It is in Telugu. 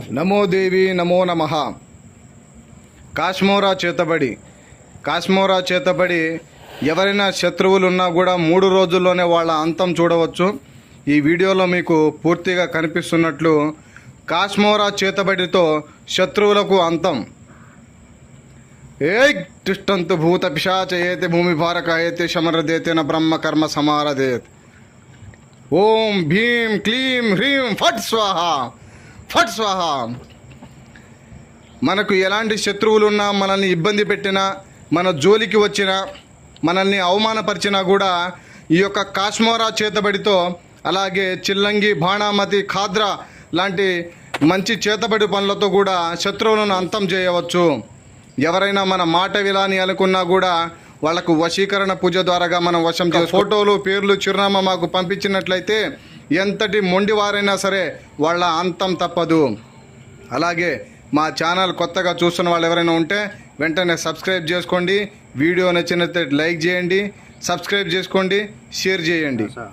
నమో దేవి నమో నమ. కాశ్మోరా చేతబడి కాశ్మోరా చేతబడి ఎవరైనా శత్రువులు ఉన్నా కూడా మూడు రోజుల్లోనే వాళ్ళ అంతం చూడవచ్చు. ఈ వీడియోలో మీకు పూర్తిగా కనిపిస్తున్నట్లు కాశ్మోరా చేతబడితో శత్రువులకు అంతం. ఏ తిష్టంతు భూత పిశాచ భూమి భారక ఏతి శమరదేతేన బ్రహ్మ కర్మ సమారదేత్. ఓం భీం క్లీం హ్రీం ఫట్ స్వాహ. ఫట్ స్వాహ. మనకు ఎలాంటి శత్రువులు ఉన్నా మనల్ని ఇబ్బంది పెట్టినా మన జోలికి వచ్చినా మనల్ని అవమానపరిచినా కూడా ఈ యొక్క కాశ్మోరా చేతబడితో అలాగే చిల్లంగి బాణామతి ఖాద్రా లాంటి మంచి చేతబడి పనులతో కూడా శత్రువులను అంతం చేయవచ్చు. ఎవరైనా మన మాట విలాని అనుకున్నా కూడా వాళ్ళకు వశీకరణ పూజ ద్వారాగా మనం వశం ఫోటోలు పేర్లు చిరునామా మాకు పంపించినట్లయితే ఎంతటి మొండివారైనా సరే వాళ్ళ అంతం తప్పదు. అలాగే మా ఛానల్ కొత్తగా చూస్తున్న వాళ్ళు ఎవరైనా ఉంటే వెంటనే సబ్స్క్రైబ్ చేసుకోండి. వీడియో నచ్చినట్లయితే లైక్ చేయండి. సబ్స్క్రైబ్ చేసుకోండి. షేర్ చేయండి. సార్